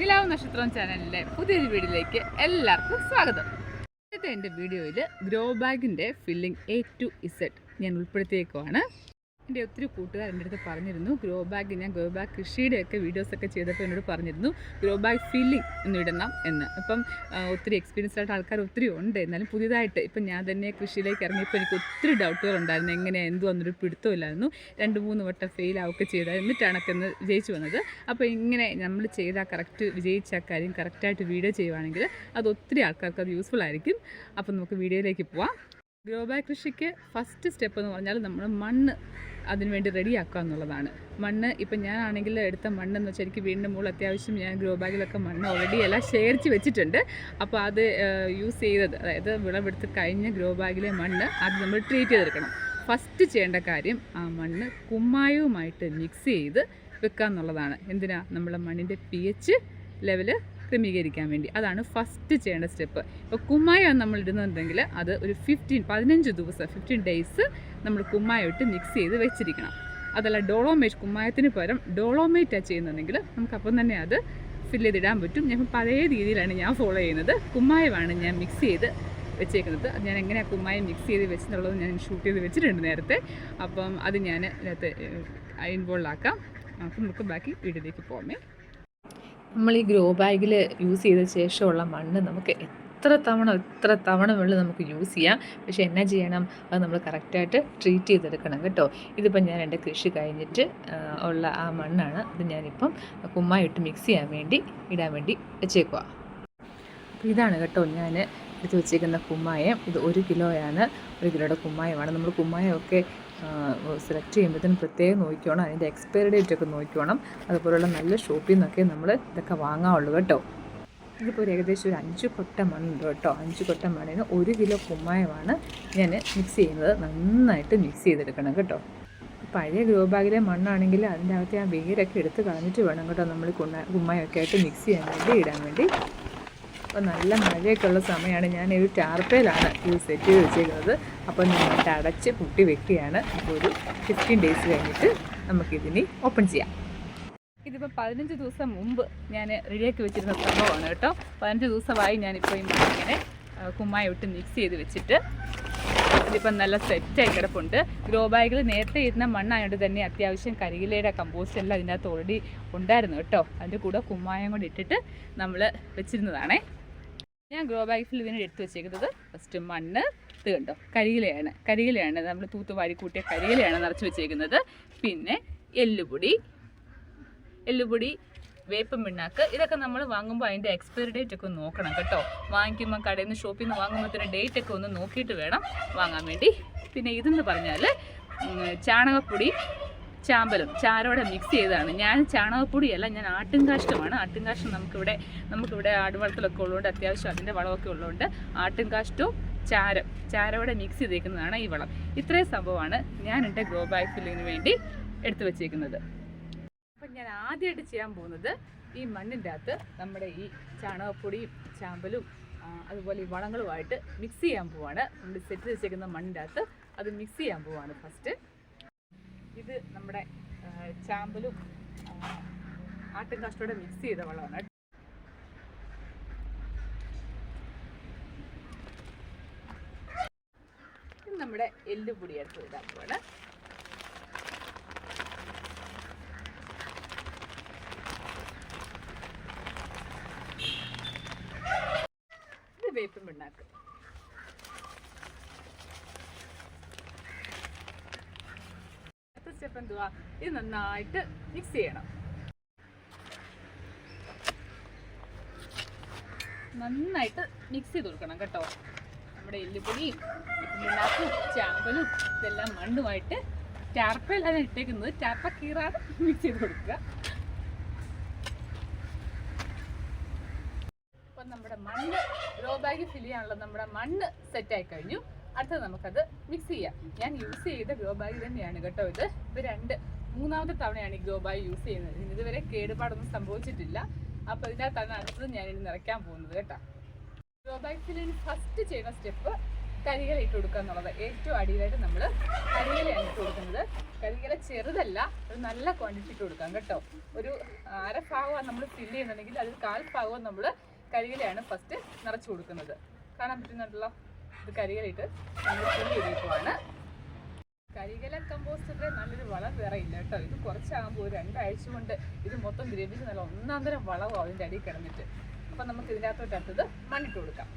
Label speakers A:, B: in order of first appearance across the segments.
A: നിലാവ് നക്ഷത്രം ചാനലിലെ പുതിയൊരു വീഡിയോയിലേക്ക് എല്ലാവർക്കും സ്വാഗതം. ഇന്നത്തെ എന്റെ വീഡിയോയിൽ ഗ്രോ ബാഗിന്റെ ഫില്ലിംഗ് എ ടു ഇസെഡ് ഞാൻ ഉൾപ്പെടുത്തിയേക്കുവാണ്. എന്റെ ഒത്തിരി കൂട്ടുകാർ എന്റെ അടുത്ത് പറഞ്ഞിരുന്നു. ഗ്രോ ബാഗ് ഞാൻ ഗ്രോ ബാഗ് കൃഷിയുടെയൊക്കെ വീഡിയോസൊക്കെ ചെയ്തപ്പോൾ എന്നോട് പറഞ്ഞിരുന്നു ഗ്രോ ബാഗ് ഫില്ലിംഗ് ഇടണം എന്ന്. അപ്പം ഒത്തിരി എക്സ്പീരിയൻസ് ആയിട്ട് ആൾക്കാർ ഒത്തിരി ഉണ്ട്. എന്നാലും പുതിയതായിട്ട് ഇപ്പം ഞാൻ തന്നെ കൃഷിയിലേക്ക് ഇറങ്ങിയപ്പോൾ എനിക്ക് ഒത്തിരി ഡൗട്ടുകൾ ഉണ്ടായിരുന്നു. എങ്ങനെ എന്തു വന്നൊരു പിടുത്തമില്ലായിരുന്നു രണ്ട് മൂന്ന് വട്ടം ഫെയിൽ ആവുകയൊക്കെ ചെയ്താൽ എന്നിട്ടാണ് ഒക്കെ ഒന്ന് വിജയിച്ചു വന്നത്. അപ്പോൾ ഇങ്ങനെ നമ്മൾ ചെയ്ത കറക്റ്റ് വിജയിച്ച കാര്യം കറക്റ്റായിട്ട് വീഡിയോ ചെയ്യുവാണെങ്കിൽ അത് ഒത്തിരി ആൾക്കാർക്ക് അത് യൂസ്ഫുൾ ആയിരിക്കും. അപ്പം നമുക്ക് വീഡിയോയിലേക്ക് പോവാം. ഗ്രോ ബാഗ് കൃഷിക്ക് ഫസ്റ്റ് സ്റ്റെപ്പ് എന്ന് പറഞ്ഞാൽ നമ്മൾ മണ്ണ് അതിനുവേണ്ടി റെഡിയാക്കുക എന്നുള്ളതാണ്. മണ്ണ് ഇപ്പം ഞാനാണെങ്കിൽ എടുത്ത മണ്ണെന്ന് വെച്ചാൽ എനിക്ക് വീടിന്റെ മുകളിൽ അത്യാവശ്യം ഞാൻ ഗ്രോ ബാഗിലൊക്കെ മണ്ണ് ഓൾറെഡി എല്ലാം ശേഖരിച്ച് വെച്ചിട്ടുണ്ട്. അപ്പോൾ അത് യൂസ് ചെയ്തത് അതായത് വിളവെടുത്ത് കഴിഞ്ഞ ഗ്രോ ബാഗിലെ മണ്ണ് അത് നമ്മൾ ട്രീറ്റ് ചെയ്തെടുക്കണം. ഫസ്റ്റ് ചെയ്യേണ്ട കാര്യം ആ മണ്ണ് കുമ്മായവുമായിട്ട് മിക്സ് ചെയ്ത് വെക്കുക എന്നുള്ളതാണ്. എന്തിനാ? നമ്മുടെ മണ്ണിന്റെ പി എച്ച് ലെവൽ ക്രമീകരിക്കാൻ വേണ്ടി. അതാണ് ഫസ്റ്റ് ചെയ്യേണ്ട സ്റ്റെപ്പ് ഇപ്പോൾ കുമ്മായം നമ്മൾ ഇടുന്നുണ്ടെങ്കിൽ അത് ഒരു ഫിഫ്റ്റീൻ പതിനഞ്ച് ദിവസം ഫിഫ്റ്റീൻ ഡേയ്സ് നമ്മൾ കുമ്മായം ഇട്ട് മിക്സ് ചെയ്ത് വെച്ചിരിക്കണം. അതല്ല ഡോളോമേറ്റ് കുമ്മായത്തിന് പകരം ഡോളോമേറ്റാണ് ചെയ്യുന്നുണ്ടെങ്കിൽ നമുക്കപ്പം തന്നെ അത് ഫില്ല് ചെയ്തിടാൻ പറ്റും. ഞാൻ പഴയ രീതിയിലാണ് ഞാൻ ഫോളോ ചെയ്യുന്നത്. കുമ്മായമാണ് ഞാൻ മിക്സ് ചെയ്ത് വെച്ചേക്കുന്നത്. ഞാൻ എങ്ങനെയാണ് കുമ്മായം മിക്സ് ചെയ്ത് വെച്ചെന്നുള്ളത് ഞാൻ ഷൂട്ട് ചെയ്ത് വെച്ചിട്ടുണ്ട് നേരത്തെ. അപ്പം അത് ഞാൻ ഇതിനകത്ത് ഇൻവോൾവ് ആക്കാം. അപ്പം നമുക്ക് ബാക്കി വീട്ടിലേക്ക് പോകാമേ നമ്മൾ ഈ ഗ്രോ ബാഗിൽ യൂസ് ചെയ്ത ശേഷമുള്ള മണ്ണ് നമുക്ക് എത്ര തവണ എത്ര തവണ വെള്ളം നമുക്ക് യൂസ് ചെയ്യാം. പക്ഷേ എന്നാ ചെയ്യണം? അത് നമ്മൾ കറക്റ്റായിട്ട് ട്രീറ്റ് ചെയ്തെടുക്കണം കേട്ടോ. ഇതിപ്പം ഞാൻ എന്റെ കൃഷി കഴിഞ്ഞിട്ട് ഉള്ള ആ മണ്ണാണ് അത് ഞാനിപ്പം കുമ്മായിട്ട് മിക്സ് ചെയ്യാൻ വേണ്ടി ഇടാൻ വേണ്ടി വെച്ചേക്കുക അപ്പോൾ ഇതാണ് കേട്ടോ ഞാൻ എടുത്ത് വെച്ചേക്കുന്ന കുമ്മായം. ഇത് ഒരു കിലോയാണ്. ഒരു കിലോയുടെ കുമ്മായമാണ്. നമ്മൾ കുമ്മായമൊക്കെ സെലക്ട് ചെയ്യുമ്പോഴത്തേനും പ്രത്യേകം നോക്കിക്കോണം. അതിന്റെ എക്സ്പയറി ഡേറ്റ് ഒക്കെ നോക്കിക്കോണം. അതുപോലുള്ള നല്ല ഷോപ്പിൽ നിന്നൊക്കെ നമ്മൾ ഇതൊക്കെ വാങ്ങാവുള്ളൂ കേട്ടോ. ഇതിപ്പോൾ ഒരു ഏകദേശം ഒരു അഞ്ച് കൊട്ട മണ്ണുണ്ട് കേട്ടോ. അഞ്ച് കൊട്ട മണ്ണിന് ഒരു കിലോ കുമ്മായമാണ് ഞാൻ മിക്സ് ചെയ്യുന്നത്. നന്നായിട്ട് മിക്സ് ചെയ്തെടുക്കണം കേട്ടോ. പഴയ ഗ്രോ ബാഗിലെ മണ്ണാണെങ്കിൽ അതിന്റെ അകത്ത് ആ വേരൊക്കെ എടുത്ത് കളഞ്ഞിട്ട് വേണം കേട്ടോ നമ്മൾ കുണ്ണ കുമ്മായൊക്കെ ആയിട്ട് മിക്സ് ചെയ്യാൻ വേണ്ടി ഇടാൻ വേണ്ടി. അപ്പോൾ നല്ല മഴയൊക്കെ ഉള്ള സമയമാണ് ഞാൻ ഒരു ടാർപ്പയിലാണ് ഇത് സെറ്റ് ചെയ്ത് വെച്ചേക്കുന്നത്. അപ്പോൾ നന്നായിട്ട് അടച്ച് പൊട്ടി വെക്കുകയാണ്. അപ്പോൾ ഒരു ഫിഫ്റ്റീൻ ഡേയ്സ് കഴിഞ്ഞിട്ട് നമുക്കിതിനി ഓപ്പൺ ചെയ്യാം. ഇതിപ്പോൾ പതിനഞ്ച് ദിവസം മുമ്പ് ഞാൻ റെഡിയാക്കി വെച്ചിരുന്ന സംഭവമാണ് കേട്ടോ. പതിനഞ്ച് ദിവസമായി ഞാനിപ്പോൾ ഈ ആ, കുമ്മായി വിട്ട് മിക്സ് ചെയ്ത് വെച്ചിട്ട് ഇതിപ്പം നല്ല സെറ്റായി കിടപ്പുണ്ട്. ഗ്രോ ബാഗിൽ നേരത്തെ ഇരുന്ന മണ്ണായതുകൊണ്ട് തന്നെ അത്യാവശ്യം കരികിലയുടെ കമ്പോസ്റ്റ് എല്ലാം അതിനകത്ത് ഓൾറെഡി ഉണ്ടായിരുന്നു കേട്ടോ. അതിന്റെ കൂടെ കുമ്മായം കൂടി ഇട്ടിട്ട് നമ്മൾ വെച്ചിരുന്നതാണേ. ഞാൻ ഗ്രോ ബാഗിൽ ഇതിന് എടുത്ത് വെച്ചേക്കുന്നത് ഫസ്റ്റ് മണ്ണ്. ഇത് കണ്ടോ? കരിയിലയാണ്. കരിയിലയാണ്. നമ്മൾ തൂത്തുവാരി കൂട്ടിയ കരിയിലയാണ് നിറച്ച് വെച്ചേക്കുന്നത്. പിന്നെ എല്ലുപൊടി. എല്ലുപൊടി വേപ്പം പിണ്ണാക്ക്. ഇതൊക്കെ നമ്മൾ വാങ്ങുമ്പോൾ അതിന്റെ എക്സ്പയറി ഡേറ്റ് ഒക്കെ നോക്കണം കേട്ടോ. വാങ്ങിക്കുമ്പോൾ കടയിൽ നിന്ന് ഷോപ്പിൽ നിന്ന് വാങ്ങുമ്പോഴത്തേന് ഡേറ്റ് ഒക്കെ ഒന്ന് നോക്കിയിട്ട് വേണം വാങ്ങാൻ വേണ്ടി. പിന്നെ ഇതെന്ന് പറഞ്ഞാൽ ചാണകപ്പൊടി ചാമ്പലും ചാരോടെ മിക്സ് ചെയ്തതാണ്. ഞാൻ ചാണകപ്പൊടിയല്ല ഞാൻ ആട്ടുംകാഷ്ടമാണ്. ആട്ടുംകാഷ്ടം നമുക്കിവിടെ നമുക്കിവിടെ ആടുവളത്തിലൊക്കെ ഉള്ളതുകൊണ്ട് അത്യാവശ്യം അതിന്റെ വളമൊക്കെ ഉള്ളതുകൊണ്ട് ആട്ടുംകാഷ്ടവും ചാരം ചാരോടെ മിക്സ് ചെയ്തേക്കുന്നതാണ് ഈ വളം. ഇത്രയും സംഭവമാണ് ഞാൻ എന്റെ ഗ്രോ ഫില്ലിങ്ങിന് വേണ്ടി എടുത്തു വെച്ചേക്കുന്നത്. അപ്പം ഞാൻ ആദ്യമായിട്ട് ചെയ്യാൻ പോകുന്നത് ഈ മണ്ണിന്റെ അകത്ത് നമ്മുടെ ഈ ചാണകപ്പൊടിയും ചാമ്പലും അതുപോലെ ഈ വളങ്ങളുമായിട്ട് മിക്സ് ചെയ്യാൻ പോവാണ്. നമ്മൾ സെറ്റ് വെച്ചേക്കുന്ന മണ്ണിന്റെ അകത്ത് അത് മിക്സ് ചെയ്യാൻ പോവാണ് ഫസ്റ്റ് ഇത് നമ്മുടെ ചാമ്പലും ആട്ടുകാഷ്ടോടെ മിക്സ് ചെയ്ത വളമാണ് ഇത് നമ്മുടെ എല്ലുപൊടി എടുത്ത് പോവാണ് ഇത് വേപ്പും പിണ്ണാക്ക്. സ്റ്റെപ്പ് എന്തുവാ ഇത് നന്നായിട്ട് മിക്സ് ചെയ്യണം. നന്നായിട്ട് മിക്സ് ചെയ്ത് കൊടുക്കണം കേട്ടോ. നമ്മുടെ എല്ലുപൊടിയും ചാമ്പലും ഇതെല്ലാം മണ്ണുമായിട്ട് ടാർപ്പയിലാണ് ഇട്ടേക്കുന്നത്. ടാർപ്പ കീറാതെ മിക്സ് ചെയ്ത് കൊടുക്കുക. അപ്പം നമ്മുടെ മണ്ണ് ഗ്രോ ബാഗ് ഫിൽ ചെയ്യാനുള്ള നമ്മുടെ മണ്ണ് സെറ്റായി കഴിഞ്ഞു. അടുത്തത് നമുക്കത് മിക്സ് ചെയ്യാം. ഞാൻ യൂസ് ചെയ്ത ഗ്രോ ബാഗ് തന്നെയാണ് കേട്ടോ ഇത്. ഇത് രണ്ട് മൂന്നാമത്തെ തവണയാണ് ഈ ഗ്രോ ബാഗ് യൂസ് ചെയ്യുന്നത്. ഇതുവരെ കേടുപാടൊന്നും സംഭവിച്ചിട്ടില്ല. അപ്പോൾ ഇതിനകത്താണ് അടുത്തത് ഞാൻ ഇനി നിറയ്ക്കാൻ പോകുന്നത് കേട്ടോ. ഗ്രോ ബാഗ് ഫില്ലിന് ഫസ്റ്റ് ചെയ്യുന്ന സ്റ്റെപ്പ് കരികല ഇട്ട് കൊടുക്കുക എന്നുള്ളത്. ഏറ്റവും അടിയിലായിട്ട് നമ്മൾ കരികലയാണ് ഇട്ട് കൊടുക്കുന്നത്. കരികല ചെറുതല്ല ഒരു നല്ല ക്വാണ്ടിറ്റി ഇട്ട് കൊടുക്കാം കേട്ടോ. ഒരു അര ഭാഗമാണ് നമ്മൾ ഫില്ല് ചെയ്യുന്നുണ്ടെങ്കിൽ അതിൽ കാൽ ഭാഗവും നമ്മൾ കരികലയാണ് ഫസ്റ്റ് നിറച്ചു കൊടുക്കുന്നത്. കാണാൻ പറ്റുന്നുണ്ടല്ലോ? ഇത് കരിയിലിട്ട് നമ്മൾ ഫില്ല് ചെയ്തേക്കുവാണ് കരികല കമ്പോസ്റ്ററിന്റെ നല്ലൊരു വളം വേറെ ഇല്ല കേട്ടോ. ഇത് കുറച്ചാകുമ്പോൾ രണ്ടാഴ്ച കൊണ്ട് ഇത് മൊത്തം ദ്രവിച്ച് നല്ല ഒന്നാം തരം വളവും അതിന്റെ അടിയിൽ കിടന്നിട്ട്. അപ്പം നമുക്ക് ഇതിന്റെ അകത്തോട്ട് അടുത്തത് മണ്ണിട്ട് കൊടുക്കാം.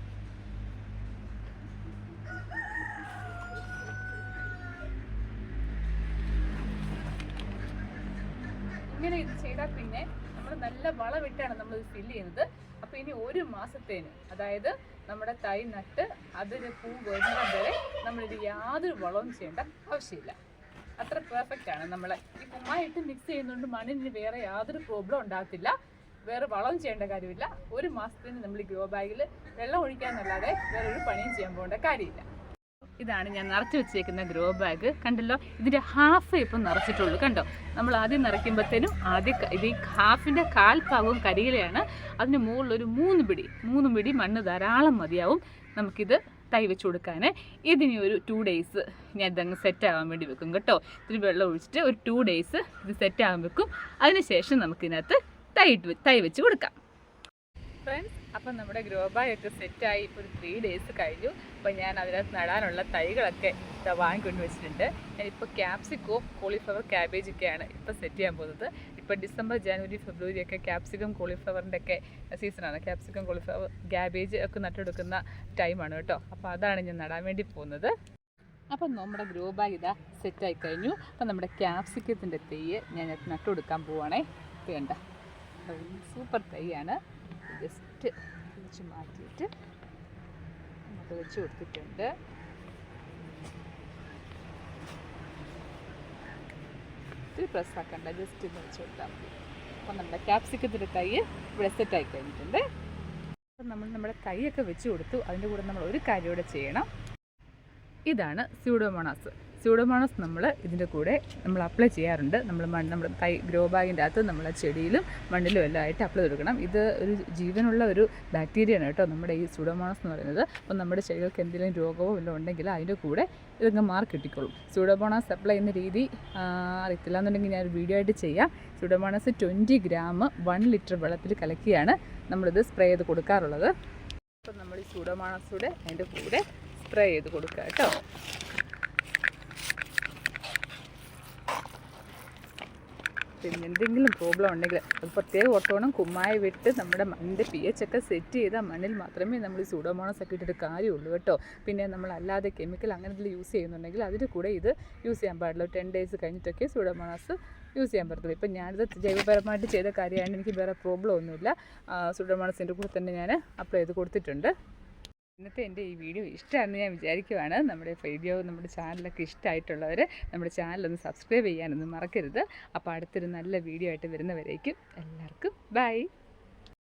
A: ഇങ്ങനെ ഇത് ചെയ്താൽ പിന്നെ നമ്മൾ നല്ല വളമിട്ടാണ് നമ്മൾ ഇത് ഫില്ല് ചെയ്യുന്നത്. അപ്പോൾ ഇനി ഒരു മാസത്തേന് അതായത് നമ്മുടെ തൈ നട്ട് അതിന് പൂ വരുന്നത് വരെ നമ്മളിത് യാതൊരു വളവും ചെയ്യേണ്ട ആവശ്യമില്ല. അത്ര പെർഫെക്റ്റ് ആണ് നമ്മൾ ഈ കുമ്മായിട്ട് മിക്സ് ചെയ്യുന്നതുകൊണ്ട് മണ്ണിന് വേറെ യാതൊരു പ്രോബ്ലം ഉണ്ടാകത്തില്ല. വേറെ വളം ചെയ്യേണ്ട കാര്യമില്ല. ഒരു മാസത്തിന് നമ്മൾ ഗ്രോ ബാഗിൽ വെള്ളം ഒഴിക്കാന്നല്ലാതെ വേറെ ഒരു പണിയും ചെയ്യാൻ പോകേണ്ട കാര്യമില്ല. ഇതാണ് ഞാൻ നിറച്ച് വെച്ചേക്കുന്ന ഗ്രോ ബാഗ് കണ്ടല്ലോ? ഇതിന്റെ ഹാഫ് ഇപ്പം നിറച്ചിട്ടുള്ളൂ. കണ്ടോ? നമ്മൾ ആദ്യം നിറയ്ക്കുമ്പോഴത്തേനും ആദ്യം ഇത് ഈ ഹാഫിന്റെ കാൽഭാഗവും കരിയിലയാണ്. അതിന് മുകളിൽ ഒരു മൂന്ന് പിടി മൂന്ന് പിടി മണ്ണ് ധാരാളം മതിയാവും നമുക്കിത് തൈ വെച്ച് കൊടുക്കാൻ ഇതിനി ഒരു ടു ഡേയ്സ് ഞാൻ ഇതങ്ങ് സെറ്റ് ആവാൻ വേണ്ടി വെക്കും കേട്ടോ. ഇത്തിരി വെള്ളം ഒഴിച്ചിട്ട് ഒരു ടു ഡേയ്സ് ഇത് സെറ്റ് ആവാൻ വെക്കും. അതിനുശേഷം നമുക്കിതിനകത്ത് തൈ തൈ വെച്ച് കൊടുക്കാം. ഫ്രണ്ട്സ് അപ്പം നമ്മുടെ ഗ്രോ ഒക്കെ സെറ്റായി ഇപ്പോൾ ഒരു ത്രീ ഡേയ്സ് കഴിഞ്ഞു. അപ്പോൾ ഞാൻ അതിനകത്ത് നടാനുള്ള തൈകളൊക്കെ ഇതാ വാങ്ങിക്കൊണ്ട് വെച്ചിട്ടുണ്ട്. ഞാനിപ്പോൾ ക്യാപ്സിക്കവും കോളിഫ്ലവർ ക്യാബേജൊക്കെയാണ് ഇപ്പോൾ സെറ്റ് ചെയ്യാൻ പോകുന്നത്. ഇപ്പോൾ ഡിസംബർ ജനുവരി ഫെബ്രുവരി ഒക്കെ ക്യാപ്സിക്കം കോളിഫ്ലവറിന്റെ ഒക്കെ സീസണാണ് ക്യാപ്സിക്കം കോളിഫ്ലവർ ക്യാബേജ് ഒക്കെ നട്ടെടുക്കുന്ന ടൈമാണ് കേട്ടോ. അപ്പോൾ അതാണ് ഞാൻ നടാൻ വേണ്ടി പോകുന്നത്. അപ്പം നമ്മുടെ ഗ്രോ ബാഗ് ഇതാ സെറ്റായി കഴിഞ്ഞു. അപ്പം നമ്മുടെ ക്യാപ്സിക്കത്തിന്റെ തെയ്യ് ഞാൻ നട്ടുകൊടുക്കാൻ പോവുകയാണേ വേണ്ട സൂപ്പർ തൈയാണ് ജസ്റ്റ് വെച്ച് മാറ്റിയിട്ട് നമുക്ക് വെച്ച് കൊടുത്തിട്ടുണ്ട്. ഒത്തിരി പ്രസ് ആക്കണ്ട ജസ്റ്റ് ഒന്ന് വെച്ച് കൊടുത്താൽ മതി. അപ്പം നമ്മുടെ ക്യാപ്സിക്കത്തിന്റെ തൈ ഇവിടെ സെറ്റായി കഴിഞ്ഞിട്ടുണ്ട്. അപ്പം നമ്മൾ നമ്മുടെ തൈയൊക്കെ വെച്ച് കൊടുത്തു. അതിന്റെ കൂടെ നമ്മൾ ഒരു കാര്യം കൂടെ ചെയ്യണം. ഇതാണ് സ്യൂഡോമോണാസ് സ്യൂഡോമോണാസ് നമ്മൾ ഇതിന്റെ കൂടെ നമ്മൾ അപ്ലൈ ചെയ്യാറുണ്ട്. നമ്മൾ മണ്ണ് നമ്മുടെ കൈ ഗ്രോ ബാഗിന്റെ അകത്ത് നമ്മൾ ചെടിയിലും മണ്ണിലും എല്ലാം ആയിട്ട് അപ്ലൈ കൊടുക്കണം. ഇത് ഒരു ജീവനുള്ള ഒരു ബാക്ടീരിയയാണ് കേട്ടോ നമ്മുടെ ഈ സ്യൂഡോമോണസ് എന്ന് പറയുന്നത്. അപ്പം നമ്മുടെ ചെടികൾക്ക് എന്തെങ്കിലും രോഗമോ വല്ലതും ഉണ്ടെങ്കിൽ അതിന്റെ കൂടെ ഇതങ്ങ് മാർക്ക് കിട്ടിക്കോളും. സ്യൂഡോമോണാസ് അപ്ലൈ ചെയ്യുന്ന രീതി അറിയത്തില്ല എന്നുണ്ടെങ്കിൽ ഞാനൊരു വീഡിയോ ആയിട്ട് ചെയ്യാം. Pseudomonas twenty gram one litre വെള്ളത്തിൽ കലക്കിയാണ് നമ്മളിത് സ്പ്രേ ചെയ്ത് കൊടുക്കാറുള്ളത്. അപ്പം നമ്മൾ ഈ സ്യൂഡോമോണാസ് കൂടെ അതിന്റെ കൂടെ സ്പ്രേ ചെയ്ത് കൊടുക്കുക കേട്ടോ. പിന്നെ എന്തെങ്കിലും പ്രോബ്ലം ഉണ്ടെങ്കിൽ അത് പ്രത്യേകം ഓർത്തോണം. കുമ്മായി വിട്ട് നമ്മുടെ മണ്ണിന്റെ പി എച്ച് ഒക്കെ സെറ്റ് ചെയ്ത മണ്ണിൽ മാത്രമേ നമ്മൾ ഈ സൂഡോമോണസ് ഒക്കെ ഇട്ടിട്ട് കാര്യമുള്ളൂ കേട്ടോ. പിന്നെ നമ്മൾ അല്ലാതെ കെമിക്കൽ അങ്ങനെ എന്തെങ്കിലും യൂസ് ചെയ്യുന്നുണ്ടെങ്കിൽ അതിന്റെ കൂടെ ഇത് യൂസ് ചെയ്യാൻ പാടില്ല. ടെൻ ഡേയ്സ് കഴിഞ്ഞിട്ടൊക്കെ സൂഡോമോണസ് യൂസ് ചെയ്യാൻ പറ്റത്തുള്ളൂ. ഇപ്പം ഞാനിത് ജൈവപരമായിട്ട് ചെയ്ത കാര്യമാണ് എനിക്ക് വേറെ പ്രോബ്ലം ഒന്നുമില്ല. സൂഡോമോണസിന്റെ കൂടെ തന്നെ ഞാൻ അപ്ലൈ ചെയ്ത് കൊടുത്തിട്ടുണ്ട്. ഇന്നത്തെ എന്റെ ഈ വീഡിയോ ഇഷ്ടമാണെന്ന് ഞാൻ വിചാരിക്കുവാണ്. നമ്മുടെ വീഡിയോ നമ്മുടെ ചാനലൊക്കെ ഇഷ്ടമായിട്ടുള്ളവർ നമ്മുടെ ചാനലൊന്ന് സബ്സ്ക്രൈബ് ചെയ്യാനൊന്നും മറക്കരുത്. അപ്പോൾ അടുത്തൊരു നല്ല വീഡിയോ ആയിട്ട് വരുന്നവരേക്കും എല്ലാവർക്കും ബൈ.